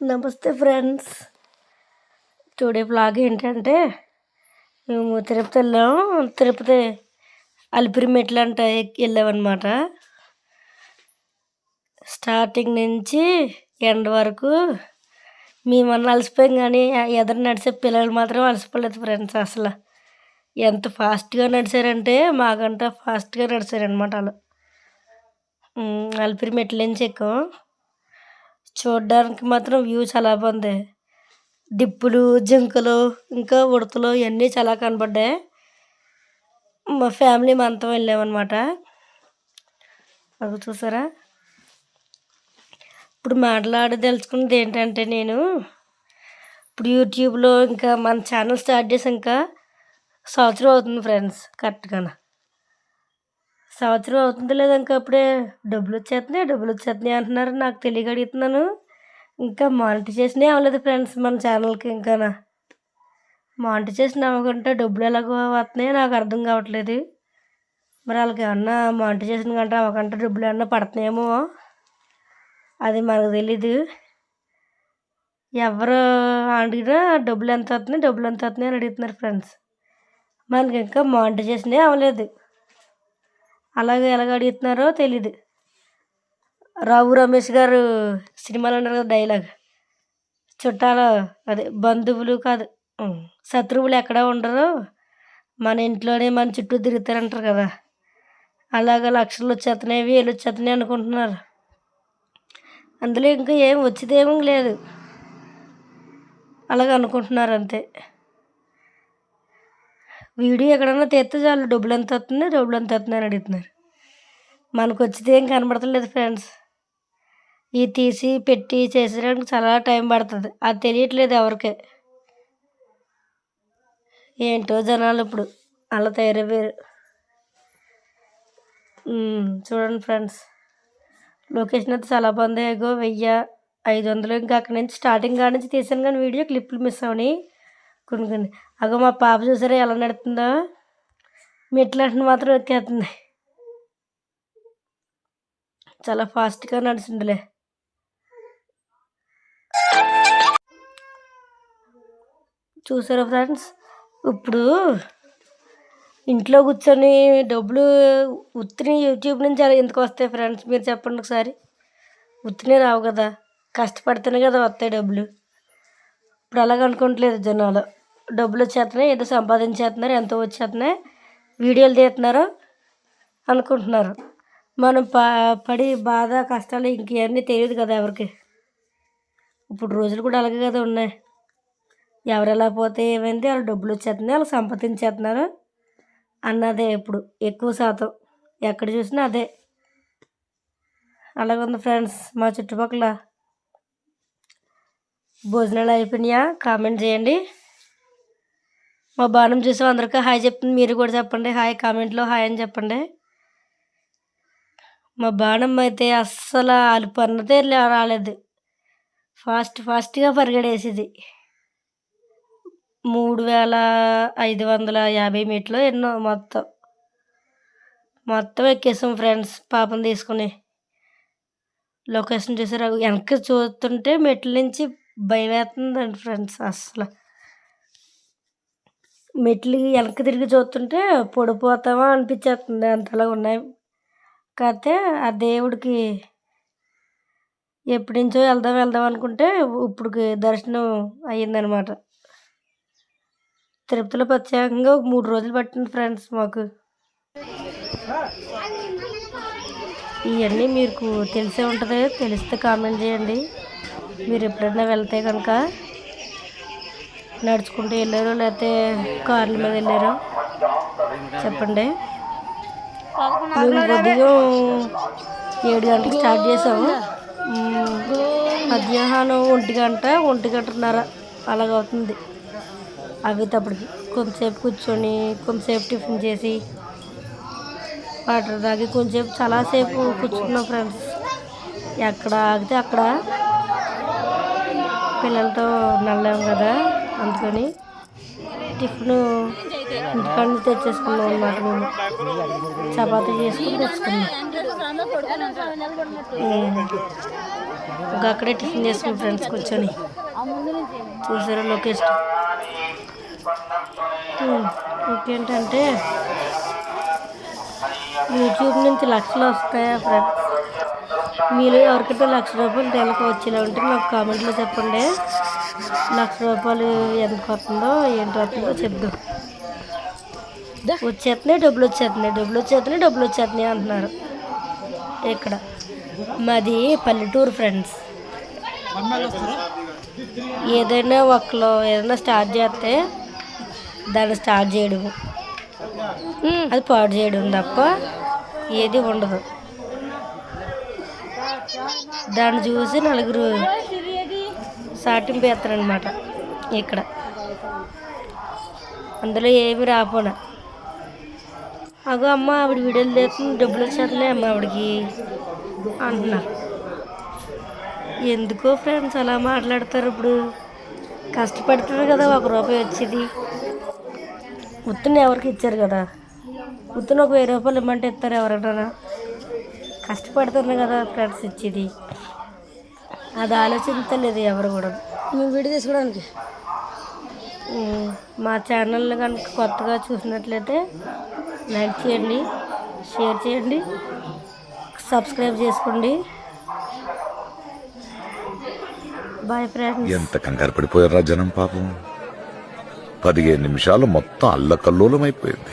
నమస్తే friends. Today blog ఏంటంటే మేము తిరుపతి వెళ్ళాము తిరుపతి అలిపిరి మెట్లు అంట వెళ్ళామన్నమాట. స్టార్టింగ్ నుంచి ఎండ్ వరకు మేమన్నా అలసిపోయాం కానీ ఎదురు నడిచే పిల్లలు మాత్రం అలసిపోలేదు ఫ్రెండ్స్ అసలు. ఎంత ఫాస్ట్గా నడిచారంటే మాకంటే ఫాస్ట్గా నడిచారనమాట వాళ్ళు. అలిపిరి మెట్ల నుంచి ఎక్కాం. చూడడానికి మాత్రం వ్యూ చాలా బాగుంది. డిప్పులు జింకలు ఇంకా ఉడతలు ఇవన్నీ చాలా కనబడ్డాయి. మా ఫ్యామిలీ మనతో వెళ్ళామన్నమాట. అది చూసారా? ఇప్పుడు మాట్లాడి తెలుసుకున్నది ఏంటంటే నేను ఇప్పుడు యూట్యూబ్లో ఇంకా మన ఛానల్ స్టార్ట్ చేసి ఇంకా సంవత్సరం అవుతుంది ఫ్రెండ్స్ కరెక్ట్గా సంవత్సరం అవుతుంది లేదా ఇంకా అప్పుడే డబ్బులు వచ్చేస్తున్నాయి డబ్బులు వచ్చేస్తున్నాయి అంటున్నారు. నాకు తెలియక అడుగుతున్నాను. ఇంకా మానిటైజేషన్ అవ్వలేదు ఫ్రెండ్స్ మన ఛానల్కి ఇంకా మానిటైజేషన్ అవ్వకుంటే డబ్బులు ఎలాగో వస్తున్నాయో నాకు అర్థం కావట్లేదు. మరి వాళ్ళకి ఏమన్నా మానిటైజేషన్ కంటే అవ్వకంటే డబ్బులు ఏమన్నా పడుతున్నాయేమో? అది మనకు తెలీదు. ఎవరు అడిగినా డబ్బులు ఎంత వస్తున్నాయి డబ్బులు ఎంత వస్తున్నాయి అని అడుగుతున్నారు ఫ్రెండ్స్ మనకి ఇంకా మానిటైజేషనే అవ్వలేదు. అలాగే ఎలాగ అడుగుతున్నారో తెలీదు. రావు రమేష్ గారు సినిమాలో అంటారు కదా డైలాగ్ చుట్టాలు అదే బంధువులు కాదు శత్రువులు ఎక్కడ ఉండరు. మన ఇంట్లోనే మన చుట్టూ తిరుగుతారంటారు కదా. అలాగ లక్షలు వచ్చేస్తున్నాయి వేలు వచ్చేస్తున్నాయి అనుకుంటున్నారు. అందులో ఇంకా ఏం వచ్చేదేమీ లేదు. అలాగ అనుకుంటున్నారు అంతే. వీడియో ఎక్కడన్నా తీస్తే చాలు డబ్బులు ఎంత వస్తుంది డబ్బులు ఎంత వస్తుంది అని అడుగుతున్నారు. మనకు వచ్చితే ఏం కనబడతలేదు ఫ్రెండ్స్. ఇది తీసి పెట్టి చేసేయడానికి చాలా టైం పడుతుంది. అది తెలియట్లేదు ఎవరికి. ఏంటో జనాలు ఇప్పుడు అలా తయారైపోయారు చూడండి ఫ్రెండ్స్. లొకేషన్ అయితే చాలా బాగుంది. ఏగో వెయ్యి ఐదు వందలు. ఇంకా అక్కడి నుంచి స్టార్టింగ్ కాడ నుంచి తీసాను కానీ వీడియో క్లిప్లు మిస్ అవని. కొన్ని కొన్ని. అగో మా పాప చూసారా ఎలా నడుతుందో? మెట్లంటే మాత్రం ఎక్కేస్తుంది. చాలా ఫాస్ట్గా నడుచుండలే చూసారా ఫ్రెండ్స్ ఇప్పుడు ఇంట్లో కూర్చొని డబ్బులు ఉత్తిని యూట్యూబ్ నుంచి అలా ఎందుకు వస్తాయి ఫ్రెండ్స్ మీరు చెప్పండి ఒకసారి. ఉత్తినే రావు కదా. కష్టపడితేనే కదా వస్తాయి డబ్బులు. ఇప్పుడు అలాగ అనుకోవట్లేదు జనాలు. డబ్బులు వచ్చేస్తున్నాయి ఏదో సంపాదించేస్తున్నారు ఎంతో వచ్చేస్తున్నాయి. వీడియోలు తీస్తున్నారు అనుకుంటున్నారు. మనం ప పడి బాధ కష్టాలు ఇంకేమీ తెలియదు కదా ఎవరికి. ఇప్పుడు రోజులు కూడా అలాగే కదా ఉన్నాయి. ఎవరు ఎలా పోతే ఏమైంది వాళ్ళు డబ్బులు వచ్చేస్తున్నాయి వాళ్ళు సంపాదించేస్తున్నారు అన్నదే ఇప్పుడు ఎక్కువ శాతం. ఎక్కడ చూసినా అదే. అలాగే ఉంది ఫ్రెండ్స్ మా చుట్టుపక్కల భోజనాలు అయిపోయినాయా? కామెంట్ చేయండి. మా బాణం చూసి అందరికీ హాయ్ చెప్తుంది. మీరు కూడా చెప్పండి. హాయ్ కామెంట్లో హాయ్ అని చెప్పండి. మా బాణం అయితే అస్సలు వాళ్ళు పన్నదే లే- రాలేదు. ఫాస్ట్ ఫాస్ట్గా పరిగెడేసేది. మూడు వేల ఐదు వందల యాభై మీటర్లు ఎన్నో మొత్తం. మొత్తం ఎక్కేసాం ఫ్రెండ్స్ పాపం తీసుకుని. లొకేషన్ చూసారు? వెనక్కి చూస్తుంటే మెట్ల నుంచి భయం వేస్తుందండి ఫ్రెండ్స్ అసలు మెట్లు వెనక్కి తిరిగి చూస్తుంటే పడిపోతామా అనిపించేస్తుంది. అంతలా ఉన్నాయి. కాకపోతే ఆ దేవుడికి ఎప్పటి నుంచో వెళ్దాం వెళ్దాం అనుకుంటే ఇప్పుడు దర్శనం అయ్యిందనమాట తిరుపతిలో ప్రత్యేకంగా ఒక మూడు రోజులు పట్టింది ఫ్రెండ్స్ మాకు. ఇవన్నీ మీకు తెలిసే ఉంటుంది తెలిస్తే కామెంట్ చేయండి. మీరు ఎప్పుడైనా వెళ్తే కనుక నడుచుకుంటూ వెళ్ళారో లేకపోతే కార్ల మీద వెళ్ళారో చెప్పండి. మేము ఉదయం ఏడు గంటలకు స్టార్ట్ చేసాము. మధ్యాహ్నం ఒంటి గంట ఒంటి గంటన్నర అలాగవుతుంది అవేటప్పటికి కొంతసేపు కూర్చొని కొంతసేపు టిఫిన్ చేసి వాటర్ తాగి కొంచెంసేపు చాలాసేపు కూర్చున్నాం ఫ్రెండ్స్. ఎక్కడ ఆగితే అక్కడ పిల్లలతో నల్లాం కదా. అందుకని టిఫిన్ ఇంటికాడ తెచ్చేసుకున్నాం అనమాట మేము. చపాతీ చేసుకుని తెచ్చుకున్నాం. ఇంకా అక్కడే టిఫిన్ చేసుకుని ఫ్రెండ్స్ కూర్చొని. చూసారా లొకేషన్ ఇంకేంటంటే యూట్యూబ్ నుంచి లక్షలు వస్తాయా ఫ్రెండ్స్? మీరు ఎవరికంటే లక్ష రూపాయలు నెలకు వచ్చేలా ఉంటే నాకు కామెంట్లో చెప్పండి. లక్ష రూపాయలు ఎంత వస్తుందో ఏంటి వస్తుందో చెప్దాం. వచ్చేస్తున్నాయి డబ్బులు వచ్చేస్తున్నాయి డబ్బులు వచ్చేస్తున్నాయి డబ్బులు వచ్చేస్తున్నాయి అంటున్నారు. ఇక్కడ మాది పల్లెటూరు ఫ్రెండ్స్. ఏదైనా ఒకళ్ళు ఏదైనా స్టార్ట్ చేస్తే దాన్ని స్టార్ట్ చేయడం. అది పాడు చేయడం తప్ప ఏది ఉండదు. దాన్ని చూసి నలుగురు సాటింపు వేస్తారనమాట ఇక్కడ. అందులో ఏమి రాపోనా అగో అమ్మ ఆవిడ వీడియోలు తీస్తుంది డబ్బులు వచ్చేస్తున్నాయి అమ్మ ఆవిడకి అంటున్నా. ఎందుకో ఫ్రెండ్స్ అలా మాట్లాడతారు ఇప్పుడు. కష్టపడుతుంది కదా ఒక రూపాయి వచ్చేది. ఉత్తుని ఎవరికి ఇచ్చారు కదా? ఉత్తుని ఒక వెయ్యి రూపాయలు ఇమ్మంటే ఇస్తారు ఎవరైనా కష్టపడుతుంది కదా ఫ్రెండ్స్ ఇచ్చేది. అది ఆలోచించలేదు ఎవరు కూడా. మేము వీడియో తీసుకోవడానికి? మా ఛానల్ కనుక కొత్తగా చూసినట్లయితే లైక్ చేయండి షేర్ చేయండి సబ్స్క్రైబ్ చేసుకోండి. బాయ్ ఫ్రెండ్స్ ఎంత కంగారు పడిపోయారా జనం పాపం? పదిహేను నిమిషాలు మొత్తం అల్లకల్లోలం అయిపోయింది